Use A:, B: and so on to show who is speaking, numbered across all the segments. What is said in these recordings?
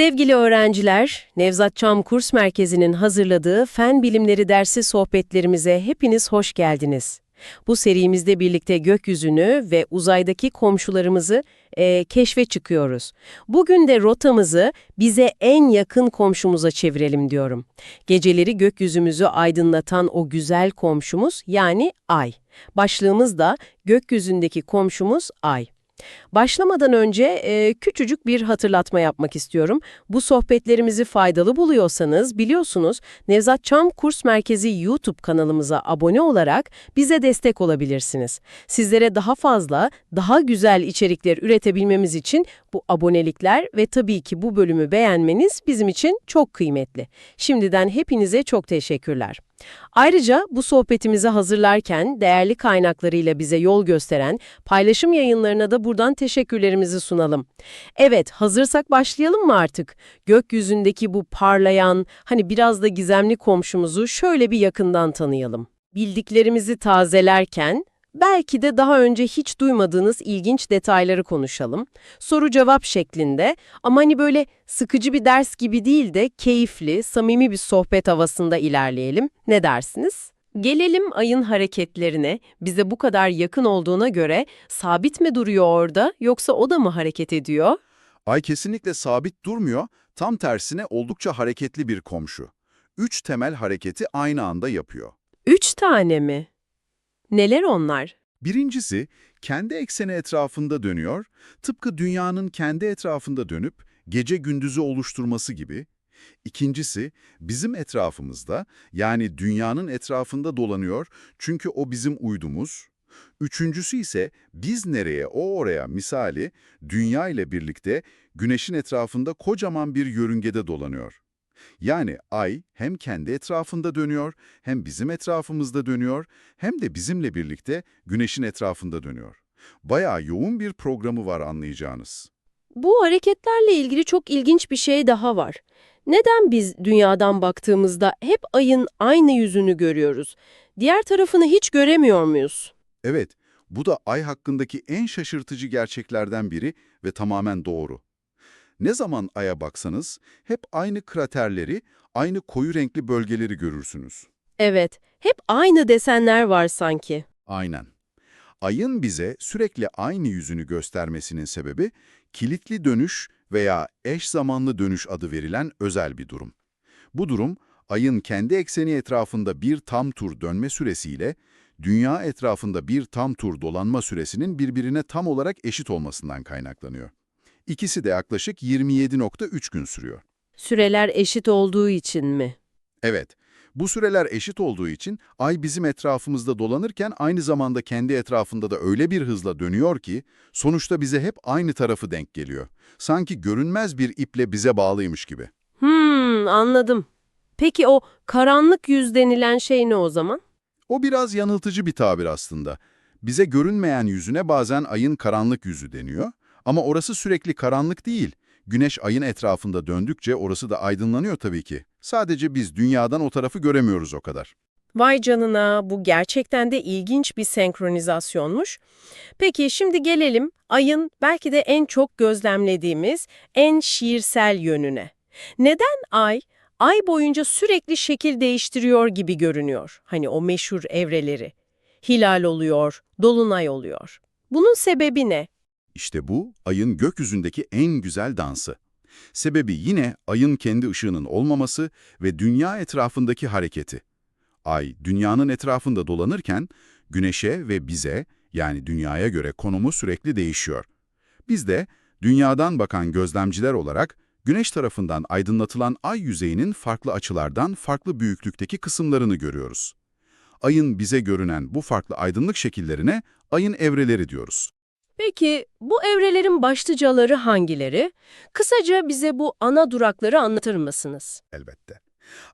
A: Sevgili öğrenciler, Nevzat Çam Kurs Merkezi'nin hazırladığı Fen Bilimleri dersi sohbetlerimize hepiniz hoş geldiniz. Bu serimizde birlikte gökyüzünü ve uzaydaki komşularımızı e, keşfe çıkıyoruz. Bugün de rotamızı bize en yakın komşumuza çevirelim diyorum. Geceleri gökyüzümüzü aydınlatan o güzel komşumuz yani Ay. Başlığımız da gökyüzündeki komşumuz Ay. Başlamadan önce e, küçücük bir hatırlatma yapmak istiyorum. Bu sohbetlerimizi faydalı buluyorsanız biliyorsunuz Nevzat Çam Kurs Merkezi YouTube kanalımıza abone olarak bize destek olabilirsiniz. Sizlere daha fazla, daha güzel içerikler üretebilmemiz için bu abonelikler ve tabii ki bu bölümü beğenmeniz bizim için çok kıymetli. Şimdiden hepinize çok teşekkürler. Ayrıca bu sohbetimizi hazırlarken değerli kaynaklarıyla bize yol gösteren paylaşım yayınlarına da buradan teşekkürlerimizi sunalım. Evet, hazırsak başlayalım mı artık? Gökyüzündeki bu parlayan, hani biraz da gizemli komşumuzu şöyle bir yakından tanıyalım. Bildiklerimizi tazelerken belki de daha önce hiç duymadığınız ilginç detayları konuşalım. Soru-cevap şeklinde ama hani böyle sıkıcı bir ders gibi değil de keyifli, samimi bir sohbet havasında ilerleyelim. Ne dersiniz? Gelelim ayın hareketlerine. Bize bu kadar yakın olduğuna göre sabit mi duruyor orada yoksa o da mı hareket ediyor?
B: Ay kesinlikle sabit durmuyor, tam tersine oldukça hareketli bir komşu. Üç temel hareketi aynı anda yapıyor.
A: Üç tane mi? Neler onlar?
B: Birincisi, kendi ekseni etrafında dönüyor, tıpkı dünyanın kendi etrafında dönüp gece gündüzü oluşturması gibi. İkincisi, bizim etrafımızda, yani dünyanın etrafında dolanıyor çünkü o bizim uydumuz. Üçüncüsü ise biz nereye, o oraya misali, dünya ile birlikte güneşin etrafında kocaman bir yörüngede dolanıyor. Yani ay hem kendi etrafında dönüyor, hem bizim etrafımızda dönüyor, hem de bizimle birlikte güneşin etrafında dönüyor. Bayağı yoğun bir programı var anlayacağınız.
A: Bu hareketlerle ilgili çok ilginç bir şey daha var. Neden biz dünyadan baktığımızda hep ayın aynı yüzünü görüyoruz? Diğer tarafını hiç göremiyor muyuz?
B: Evet, bu da ay hakkındaki en şaşırtıcı gerçeklerden biri ve tamamen doğru. Ne zaman aya baksanız hep aynı kraterleri, aynı koyu renkli bölgeleri görürsünüz.
A: Evet, hep aynı desenler var sanki.
B: Aynen. Ayın bize sürekli aynı yüzünü göstermesinin sebebi kilitli dönüş veya eş zamanlı dönüş adı verilen özel bir durum. Bu durum, ayın kendi ekseni etrafında bir tam tur dönme süresiyle dünya etrafında bir tam tur dolanma süresinin birbirine tam olarak eşit olmasından kaynaklanıyor. İkisi de yaklaşık 27.3 gün sürüyor.
A: Süreler eşit olduğu için mi?
B: Evet, bu süreler eşit olduğu için ay bizim etrafımızda dolanırken aynı zamanda kendi etrafında da öyle bir hızla dönüyor ki sonuçta bize hep aynı tarafı denk geliyor. Sanki görünmez bir iple bize bağlıymış gibi.
A: Hmm, anladım. Peki o karanlık yüz denilen şey ne o zaman?
B: O biraz yanıltıcı bir tabir aslında. Bize görünmeyen yüzüne bazen ayın karanlık yüzü deniyor ama orası sürekli karanlık değil. Güneş ayın etrafında döndükçe orası da aydınlanıyor tabii ki. Sadece biz dünyadan o tarafı göremiyoruz o kadar.
A: Vay canına, bu gerçekten de ilginç bir senkronizasyonmuş. Peki şimdi gelelim ayın belki de en çok gözlemlediğimiz en şiirsel yönüne. Neden ay, ay boyunca sürekli şekil değiştiriyor gibi görünüyor? Hani o meşhur evreleri. Hilal oluyor, dolunay oluyor. Bunun sebebi ne?
B: İşte bu, ayın gökyüzündeki en güzel dansı. Sebebi yine ayın kendi ışığının olmaması ve dünya etrafındaki hareketi. Ay, dünyanın etrafında dolanırken, güneşe ve bize, yani dünyaya göre konumu sürekli değişiyor. Biz de, dünyadan bakan gözlemciler olarak, güneş tarafından aydınlatılan ay yüzeyinin farklı açılardan farklı büyüklükteki kısımlarını görüyoruz. Ayın bize görünen bu farklı aydınlık şekillerine ayın evreleri diyoruz.
A: Peki bu evrelerin başlıcaları hangileri? Kısaca bize bu ana durakları anlatır mısınız?
B: elbette.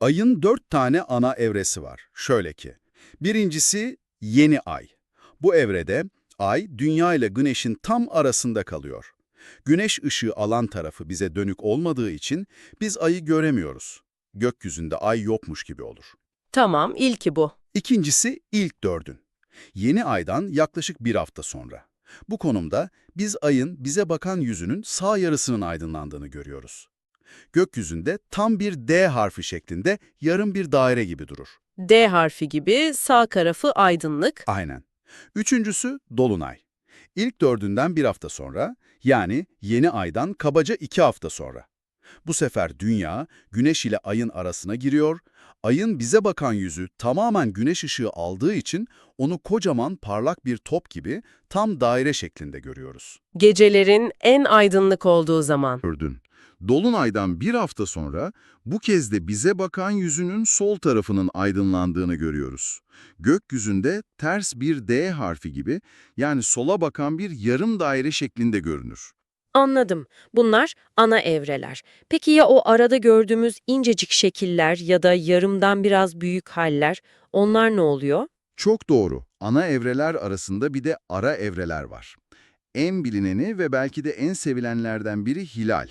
B: Ayın dört tane ana evresi var. Şöyle ki, birincisi yeni ay. Bu evrede ay dünya ile güneşin tam arasında kalıyor. Güneş ışığı alan tarafı bize dönük olmadığı için biz ayı göremiyoruz. Gökyüzünde ay yokmuş gibi olur.
A: Tamam, ilki bu.
B: İkincisi ilk dördün. Yeni aydan yaklaşık bir hafta sonra. Bu konumda biz ayın bize bakan yüzünün sağ yarısının aydınlandığını görüyoruz. Gökyüzünde tam bir D harfi şeklinde yarım bir daire gibi durur.
A: D harfi gibi sağ tarafı aydınlık.
B: Aynen. Üçüncüsü Dolunay. İlk dördünden bir hafta sonra, yani yeni aydan kabaca iki hafta sonra. Bu sefer Dünya, Güneş ile Ay'ın arasına giriyor, Ay'ın bize bakan yüzü tamamen güneş ışığı aldığı için onu kocaman parlak bir top gibi tam daire şeklinde görüyoruz.
A: Gecelerin en aydınlık olduğu zaman.
B: Gördün. Dolunaydan bir hafta sonra bu kez de bize bakan yüzünün sol tarafının aydınlandığını görüyoruz. Gökyüzünde ters bir D harfi gibi yani sola bakan bir yarım daire şeklinde görünür.
C: Anladım. Bunlar ana evreler. Peki ya o arada gördüğümüz incecik şekiller ya da yarımdan biraz büyük haller, onlar ne oluyor?
B: Çok doğru. Ana evreler arasında bir de ara evreler var. En bilineni ve belki de en sevilenlerden biri hilal.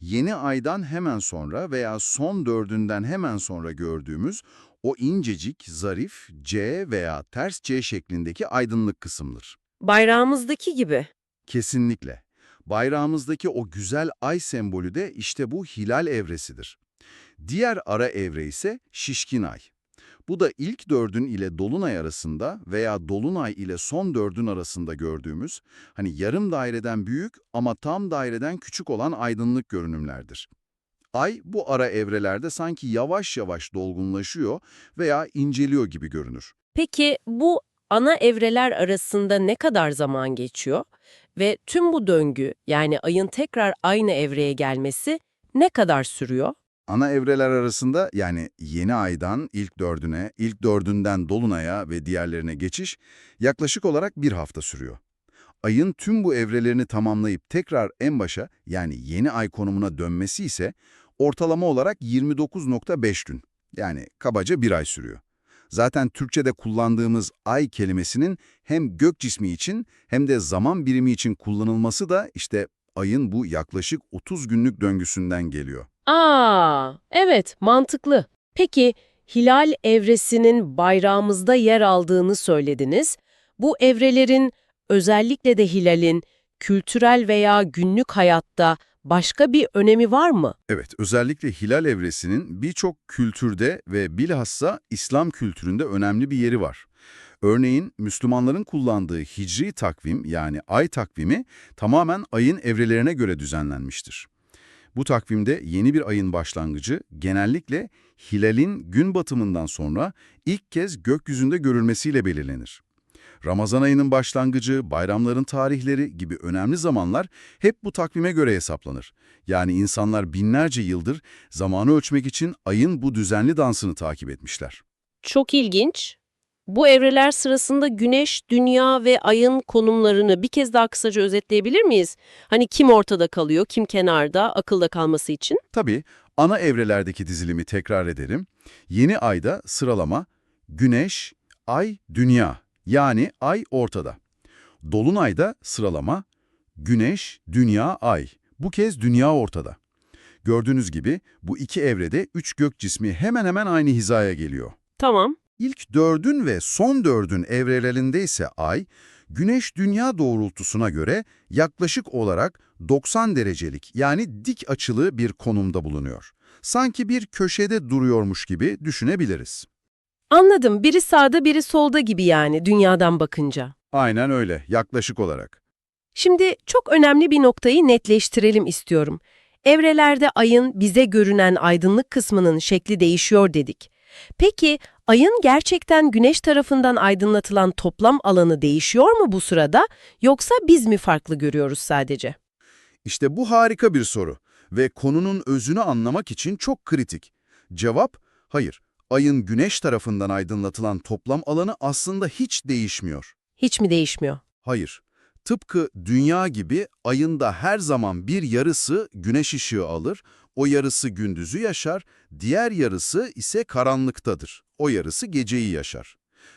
B: Yeni aydan hemen sonra veya son dördünden hemen sonra gördüğümüz o incecik, zarif C veya ters C şeklindeki aydınlık kısımdır.
C: Bayrağımızdaki gibi.
B: Kesinlikle. Bayrağımızdaki o güzel ay sembolü de işte bu hilal evresidir. Diğer ara evre ise şişkin ay. Bu da ilk dördün ile dolunay arasında veya dolunay ile son dördün arasında gördüğümüz, hani yarım daireden büyük ama tam daireden küçük olan aydınlık görünümlerdir. Ay bu ara evrelerde sanki yavaş yavaş dolgunlaşıyor veya inceliyor gibi görünür.
C: Peki bu ana evreler arasında ne kadar zaman geçiyor? Ve tüm bu döngü yani ayın tekrar aynı evreye gelmesi ne kadar sürüyor?
B: Ana evreler arasında yani yeni aydan ilk dördüne, ilk dördünden dolunaya ve diğerlerine geçiş yaklaşık olarak bir hafta sürüyor. Ayın tüm bu evrelerini tamamlayıp tekrar en başa yani yeni ay konumuna dönmesi ise ortalama olarak 29.5 gün yani kabaca bir ay sürüyor. Zaten Türkçe'de kullandığımız ay kelimesinin hem gök cismi için hem de zaman birimi için kullanılması da işte ayın bu yaklaşık 30 günlük döngüsünden geliyor.
A: Aa, evet, mantıklı. Peki, hilal evresinin bayrağımızda yer aldığını söylediniz. Bu evrelerin, özellikle de hilalin, kültürel veya günlük hayatta başka bir önemi var mı?
B: Evet, özellikle hilal evresinin birçok kültürde ve bilhassa İslam kültüründe önemli bir yeri var. Örneğin Müslümanların kullandığı hicri takvim yani ay takvimi tamamen ayın evrelerine göre düzenlenmiştir. Bu takvimde yeni bir ayın başlangıcı genellikle hilalin gün batımından sonra ilk kez gökyüzünde görülmesiyle belirlenir. Ramazan ayının başlangıcı, bayramların tarihleri gibi önemli zamanlar hep bu takvime göre hesaplanır. Yani insanlar binlerce yıldır zamanı ölçmek için ayın bu düzenli dansını takip etmişler.
A: Çok ilginç. Bu evreler sırasında Güneş, Dünya ve Ay'ın konumlarını bir kez daha kısaca özetleyebilir miyiz? Hani kim ortada kalıyor, kim kenarda, akılda kalması için?
B: Tabii ana evrelerdeki dizilimi tekrar ederim. Yeni ayda sıralama Güneş, Ay, Dünya yani Ay ortada. Dolunayda sıralama Güneş, Dünya, Ay. Bu kez Dünya ortada. Gördüğünüz gibi bu iki evrede üç gök cismi hemen hemen aynı hizaya geliyor.
A: Tamam.
B: İlk dördün ve son dördün evrelerinde ise Ay, Güneş-Dünya doğrultusuna göre yaklaşık olarak 90 derecelik yani dik açılı bir konumda bulunuyor. Sanki bir köşede duruyormuş gibi düşünebiliriz.
A: Anladım. Biri sağda, biri solda gibi yani dünyadan bakınca.
B: Aynen öyle, yaklaşık olarak.
A: Şimdi çok önemli bir noktayı netleştirelim istiyorum. Evrelerde ayın bize görünen aydınlık kısmının şekli değişiyor dedik. Peki ayın gerçekten güneş tarafından aydınlatılan toplam alanı değişiyor mu bu sırada yoksa biz mi farklı görüyoruz sadece?
B: İşte bu harika bir soru ve konunun özünü anlamak için çok kritik. Cevap, hayır. Ayın güneş tarafından aydınlatılan toplam alanı aslında hiç değişmiyor.
A: Hiç mi değişmiyor?
B: Hayır. Tıpkı dünya gibi ayın da her zaman bir yarısı güneş ışığı alır, o yarısı gündüzü yaşar, diğer yarısı ise karanlıktadır. O yarısı geceyi yaşar.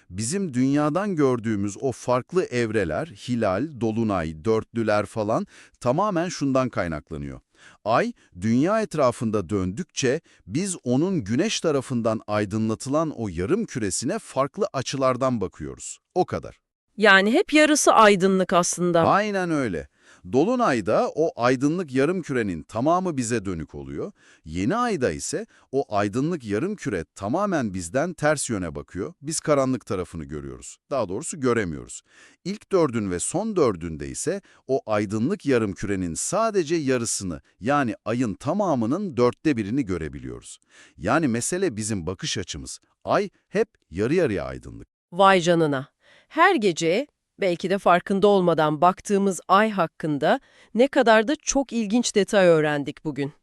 B: Bizim dünyadan gördüğümüz o farklı evreler, hilal, dolunay, dörtlüler falan tamamen şundan kaynaklanıyor. Ay, dünya etrafında döndükçe biz onun güneş tarafından aydınlatılan o yarım küresine farklı açılardan bakıyoruz. O kadar.
A: Yani hep yarısı aydınlık aslında.
B: Aynen öyle. Dolunayda o aydınlık yarım kürenin tamamı bize dönük oluyor. Yeni ayda ise o aydınlık yarım küre tamamen bizden ters yöne bakıyor. Biz karanlık tarafını görüyoruz. Daha doğrusu göremiyoruz. İlk dördün ve son dördünde ise o aydınlık yarım kürenin sadece yarısını yani ayın tamamının dörtte birini görebiliyoruz. Yani mesele bizim bakış açımız. Ay hep yarı yarıya aydınlık.
A: Vay canına. Her gece belki de farkında olmadan baktığımız ay hakkında ne kadar da çok ilginç detay öğrendik bugün.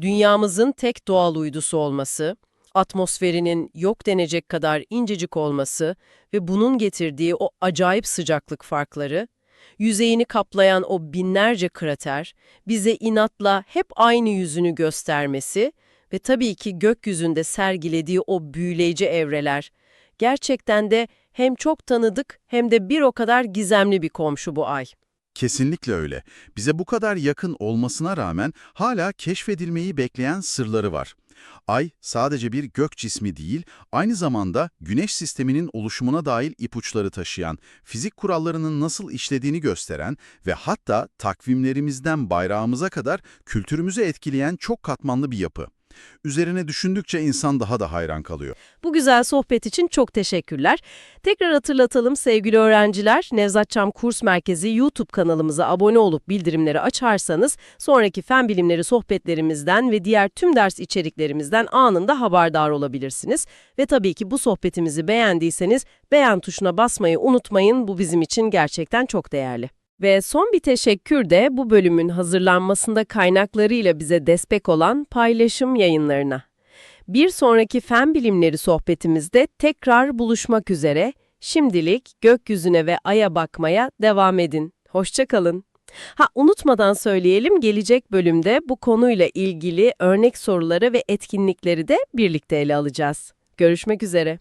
A: Dünyamızın tek doğal uydusu olması, atmosferinin yok denecek kadar incecik olması ve bunun getirdiği o acayip sıcaklık farkları, yüzeyini kaplayan o binlerce krater, bize inatla hep aynı yüzünü göstermesi ve tabii ki gökyüzünde sergilediği o büyüleyici evreler, gerçekten de hem çok tanıdık hem de bir o kadar gizemli bir komşu bu ay.
B: Kesinlikle öyle. Bize bu kadar yakın olmasına rağmen hala keşfedilmeyi bekleyen sırları var. Ay sadece bir gök cismi değil, aynı zamanda güneş sisteminin oluşumuna dair ipuçları taşıyan, fizik kurallarının nasıl işlediğini gösteren ve hatta takvimlerimizden bayrağımıza kadar kültürümüzü etkileyen çok katmanlı bir yapı. Üzerine düşündükçe insan daha da hayran kalıyor.
A: Bu güzel sohbet için çok teşekkürler. Tekrar hatırlatalım sevgili öğrenciler, Nevzat Çam Kurs Merkezi YouTube kanalımıza abone olup bildirimleri açarsanız sonraki fen bilimleri sohbetlerimizden ve diğer tüm ders içeriklerimizden anında haberdar olabilirsiniz. Ve tabii ki bu sohbetimizi beğendiyseniz beğen tuşuna basmayı unutmayın. Bu bizim için gerçekten çok değerli. Ve son bir teşekkür de bu bölümün hazırlanmasında kaynaklarıyla bize destek olan paylaşım yayınlarına. Bir sonraki fen bilimleri sohbetimizde tekrar buluşmak üzere. Şimdilik gökyüzüne ve aya bakmaya devam edin. Hoşçakalın. Ha unutmadan söyleyelim gelecek bölümde bu konuyla ilgili örnek soruları ve etkinlikleri de birlikte ele alacağız. Görüşmek üzere.